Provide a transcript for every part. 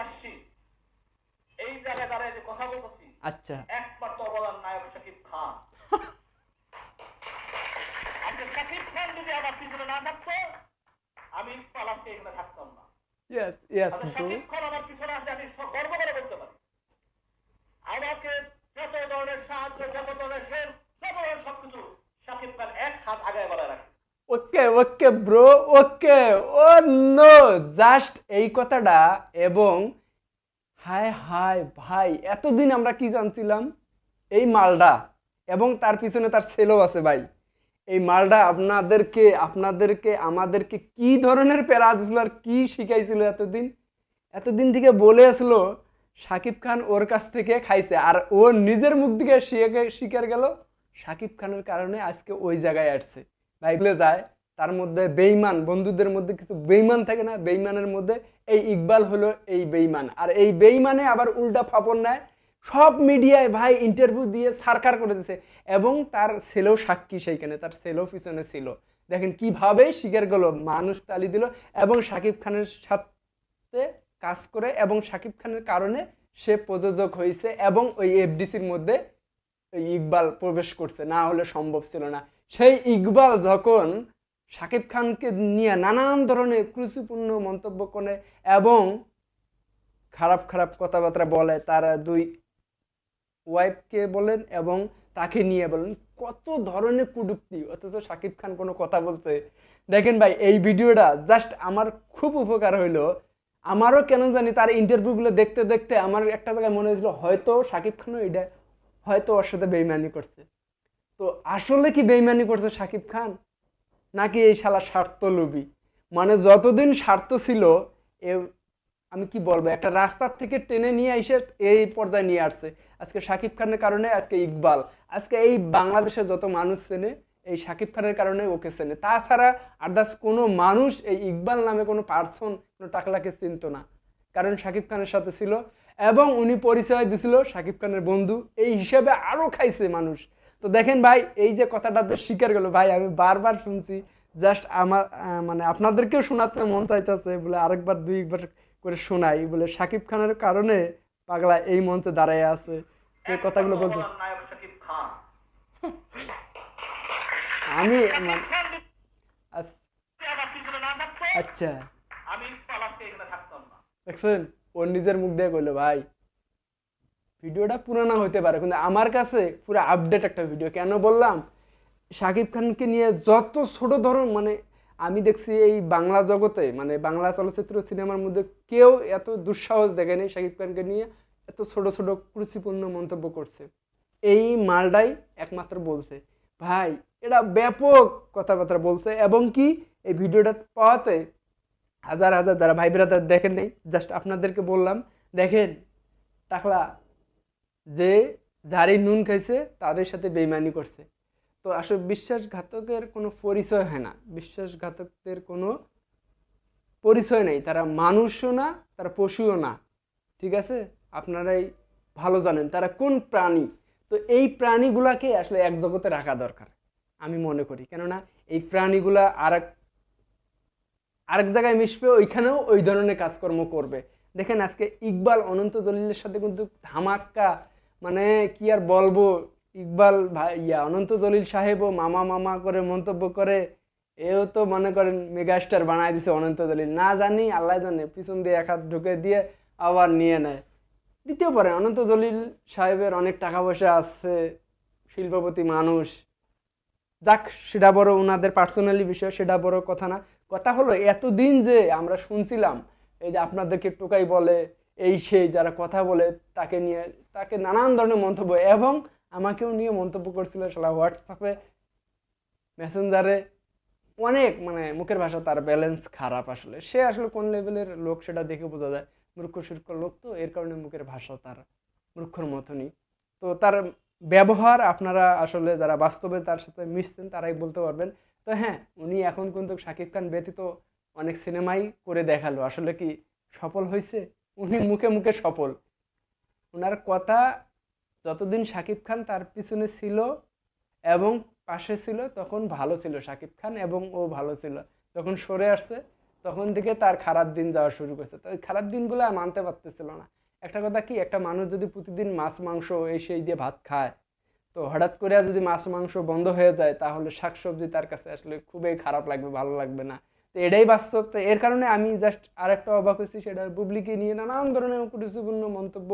আসছি। এই জায়গায় দাঁড়িয়ে যে কথা বলতেছি আচ্ছা। একমাত্র অবদান নায়ক শাকিব খান। আজকে শাকিব খান যদি আমার পিছনে না থাকতো আমি ইকবাল আজকে এখানে থাকতাম না। ইয়েস ইয়েস শাকিব খান আমার পিছনে আছে আমি গর্ব করে বলতে পারি। আমাকে যত ধরনের সাহায্য যত ধরনের হেল্প সব ধরনের সবকিছু শাকিব খান এক হাত আগায় বাড়ায় রাখে। Okay okay bro okay. Oh no just এই কথাটা এবং হায় হায় ভাই, এতদিন আমরা কি জানছিলাম? এই মালডা এবং তার পিছনে তার ছেলেও আছে ভাই। এই মালডা আপনাদেরকে আপনাদেরকে, আমাদেরকে কি ধরনের প্যারা দিছিল আর কি শিখাইছিল এতদিন? এতদিন থেকে বলে আসলো শাকিব খান ওর কাছ থেকে খাইছে আর ও নিজের মুখ দিকে শিখে, শিকার গেল। শাকিব খানের কারণে আজকে ওই জায়গায় আসছে। ভাই বলে যায়, তার মধ্যে বেইমান বন্ধুদের মধ্যে কিছু বেইমান থাকে না বেইমানের মধ্যে এই ইকবাল হলো এই বেইমান আর এই বেইমানে আবার উল্টা ফাপন নেয়, সব মিডিয়ায় ভাই ইন্টারভিউ দিয়ে সারকার করে দিছে, এবং তার ছেলেও সাক্ষী সেইখানে, তার ছেলেও পিছনে ছিল। দেখেন কীভাবে স্বীকার করল, মানুষ তালি দিল, এবং শাকিব খানের সাথে কাজ করে, এবং শাকিব খানের কারণে সে প্রযোজক হয়েছে এবং ওই এফডিসির মধ্যে ইকবাল প্রবেশ করছে, না হলে সম্ভব ছিল না। সেই ইকবাল যখন শাকিব খানকে নিয়ে নানান ধরনের ক্রুচিপূর্ণ মন্তব্য করে এবং খারাপ খারাপ কথাবার্তা বলে, তারা দুই ওয়াইফকে বলেন এবং তাকে নিয়ে বলেন, কত ধরনের কুটুক্তি। অথচ শাকিব খান কোনো কথা বলছে। দেখেন ভাই, এই ভিডিওটা জাস্ট আমার খুব উপকার হইল। আমারও কেন জানি তার ইন্টারভিউগুলো দেখতে দেখতে আমার একটা জায়গায় মনে হয়েছিল, হয়তো শাকিব খানও এটা, হয়তো ওর সাথে বেইমানি করছে। তো আসলে কি বেইমানি করছে শাকিব খান? নাকি এই শালা স্বার্থ লোভী মানে যতদিন স্বার্থ ছিল, এ, আমি কি বলব, একটা রাস্তার থেকে টেনে নিয়ে এসে এই পর্যায়ে নিয়ে আসছে। আজকে শাকিব খানের কারণে, আজকে ইকবাল। আজকে এই বাংলাদেশে যত মানুষ চেনে, এই শাকিব খানের কারণে ওকে চেনে। তাছাড়া আদার্স কোনো মানুষ এই ইকবাল নামে কোনো পার্সন, কোনো টাকলাকে চিনতো না। কারণ শাকিব খানের সাথে ছিল, এবং উনি পরিচয় দিছিল শাকিব খানের বন্ধু। এই হিসাবে আরও খাইছে মানুষ। তো দেখেন ভাই এই যে কথাটা তো স্বীকার গেলো ভাই আমি বারবার শুনছি জাস্ট আমার মানে আপনাদেরকেও শোনাতে মন চাইতেছে বলে আরেকবার দুইবার করে শোনাই বলে শাকিব খানের কারণে পাগলা এই মঞ্চে দাঁড়ায় আছে। যে কথাগুলো বলছে। আমি মানে- আচ্ছা। আমি দেখছেন? ওর নিজের মুখ দিয়ে কইলো ভাই ভিডিওটা পুরানো হতে পারে, কিন্তু আমার কাছে পুরো আপডেট একটা ভিডিও কেন বললাম? শাকিব খানকে নিয়ে যত ছোট ধরন মানে আমি দেখছি এই বাংলা জগতে মানে বাংলা চলচ্চিত্র সিনেমার মধ্যে কেউ এত দুঃসাহস দেখেনি শাকিব খানকে নিয়ে, এত ছোট ছোট ক্রুচিপূর্ণ মন্তব্য করছে। এই মালটাই একমাত্র বলছে। ভাই, এটা ব্যাপক কথাবার্তা বলছে, এবং কি এই ভিডিওটা পাওয়াতে হাজার হাজার যারা ভাই ব্রাদার দেখেন নেই জাস্ট আপনাদেরকে বললাম, দেখেন, টাকলা যে যারই নুন খাইছে, তাদের সাথে বেইমানি করছে। তো আসলে বিশ্বাসঘাতকের কোনো পরিচয় হয় না। বিশ্বাসঘাতকদের কোনো পরিচয় নেই। তারা মানুষও না, তারা পশুও না। ঠিক আছে? আপনারাই ভালো জানেন তারা কোন প্রাণী। তো এই প্রাণীগুলাকে আসলে এক জগতে রাখা দরকার, আমি মনে করি। কেননা এই প্রাণীগুলা আর এক আরেক জায়গায় মিশবে, ওইখানেও ওই ধরনের কাজকর্ম করবে। দেখেন আজকে ইকবাল অনন্ত জলিলের সাথে কিন্তু ধামাক্কা মানে কি আর বলব? ইকবাল ভাই, ইয়া, অনন্ত জলিল সাহেবও মামা মামা করে মন্তব্য করে, এও তো মনে করেন মেগাস্টার বানায় দিছে অনন্ত দলিল না জানি, আল্লাহ জানে, পিছন দিয়ে এক হাত ঢুকে দিয়ে আবার নিয়ে নেয়। দ্বিতীয় পরে অনন্ত জলিল সাহেবের অনেক টাকা পয়সা আছে, শিল্পপতি মানুষ। যাক, সেটা বড় ওনাদের পার্সোনালি বিষয়, সেটা বড় কথা না। কথা হলো, এতদিন যে আমরা শুনছিলাম, এই যে আপনাদেরকে টোকাই বলে এই সেই যারা কথা বলে তাকে নিয়ে, তাকে নানান ধরনের মন্তব্য এবং আমাকেও নিয়ে মন্তব্য করছিল সেটা হোয়াটসঅ্যাপে মেসেঞ্জারে অনেক মানে মুখের ভাষা তার ব্যালেন্স খারাপ আসলে। সে আসলে কোন লেভেলের লোক সেটা দেখে বোঝা যায়। মূর্খ সূর্খ লোক তো, এর কারণে মুখের ভাষা তার মূর্খর মতনই। তো তার ব্যবহার আপনারা আসলে যারা বাস্তবে তার সাথে মিশছেন তারাই বলতে পারবেন। তো হ্যাঁ উনি এখন কিন্তু শাকিব খান ব্যতীত অনেক সিনেমাই করে দেখাল। আসলে কি সফল হয়েছে উনি মুখে মুখে সফল। ওনার কথা যতদিন শাকিব খান তার পিছনে ছিল এবং পাশে ছিল, তখন ভালো ছিল শাকিব খান এবং ও ভালো ছিল। যখন সরে আসছে, তখন থেকে তার খারাপ দিন যাওয়া শুরু করছে। তো ওই খারাপ দিনগুলো আর মানতে পারতেছিল না। একটা কথা কি, একটা মানুষ যদি প্রতিদিন মাছ, মাংস এই সেই দিয়ে ভাত খায়, তো হঠাৎ করে যদি মাছ, মাংস বন্ধ হয়ে যায়, তাহলে শাকসবজি তার কাছে আসলে খুবই খারাপ লাগবে, ভালো লাগবে না। তো এটাই বাস্তব। তো এর কারণে আমি জাস্ট আরেকটা অবাক হয়েছি, সেটা বুবলিকে নিয়ে নানান ধরনের গুরুত্বপূর্ণ মন্তব্য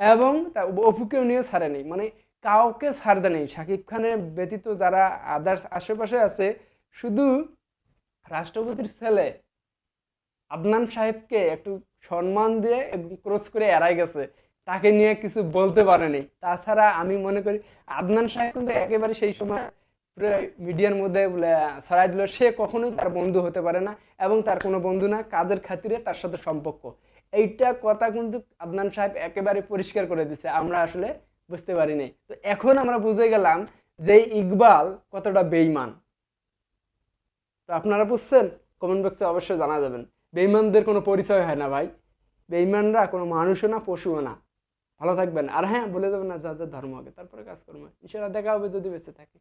এবং তা অপুকেও নিয়ে ছাড়েনি মানে কাউকে ছাড় দেয়নি শাকিব খানের ব্যতীত যারা আদার্স আশেপাশে আছে, শুধু রাষ্ট্রপতির ছেলে আদনান সাহেবকে একটু সম্মান দিয়ে ক্রস করে এড়াই গেছে, তাকে নিয়ে কিছু বলতে পারেনি। তাছাড়া আমি মনে করি, আদনান সাহেব কিন্তু একেবারে সেই সময় পুরো মিডিয়ার মধ্যে ছড়াই দিল, সে কখনোই তার বন্ধু হতে পারে না এবং তার কোনো বন্ধু না, কাজের খাতিরে তার সাথে সম্পর্ক। এইটা কথা কিন্তু আদনান সাহেব একেবারে পরিষ্কার করে দিছে, আমরা আসলে বুঝতে পারি নাই তো এখন আমরা বুঝে গেলাম যে ইকবাল কতটা বেইমান তো আপনারা বুঝছেন? কমেন্ট বক্সে অবশ্যই জানা যাবেন। বেইমানদের কোনো পরিচয় হয় না ভাই। বেইমানরা কোনো মানুষও না, পশুও না। ভালো থাকবেন। আর হ্যাঁ বলে দেবেন না, যা যা ধর্ম হবে তারপরে কাজ করব। দেখা হবে যদি বেঁচে থাকি।